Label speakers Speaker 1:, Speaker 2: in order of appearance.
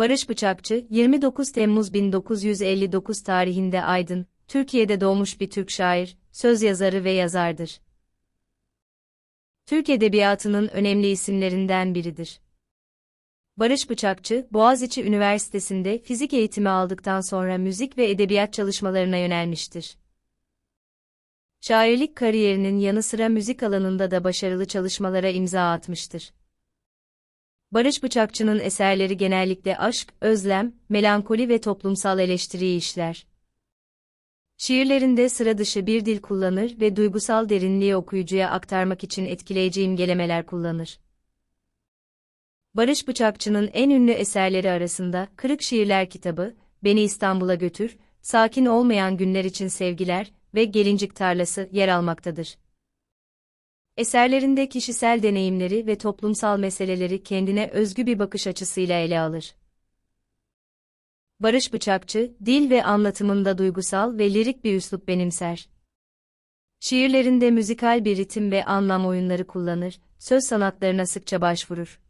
Speaker 1: Barış Bıçakçı, 29 Temmuz 1959 tarihinde Aydın, Türkiye'de doğmuş bir Türk şair, söz yazarı ve yazardır. Türk Edebiyatı'nın önemli isimlerinden biridir. Barış Bıçakçı, Boğaziçi Üniversitesi'nde fizik eğitimi aldıktan sonra müzik ve edebiyat çalışmalarına yönelmiştir. Şairlik kariyerinin yanı sıra müzik alanında da başarılı çalışmalara imza atmıştır. Barış Bıçakçı'nın eserleri genellikle aşk, özlem, melankoli ve toplumsal eleştiriyi işler. Şiirlerinde sıra dışı bir dil kullanır ve duygusal derinliği okuyucuya aktarmak için etkileyici imgelemeler kullanır. Barış Bıçakçı'nın en ünlü eserleri arasında Kırık Şiirler kitabı, Beni İstanbul'a Götür, Sakin Olmayan Günler için Sevgiler ve Gelincik Tarlası yer almaktadır. Eserlerinde kişisel deneyimleri ve toplumsal meseleleri kendine özgü bir bakış açısıyla ele alır. Barış Bıçakçı, dil ve anlatımında duygusal ve lirik bir üslup benimser. Şiirlerinde müzikal bir ritim ve anlam oyunları kullanır, söz sanatlarına sıkça başvurur.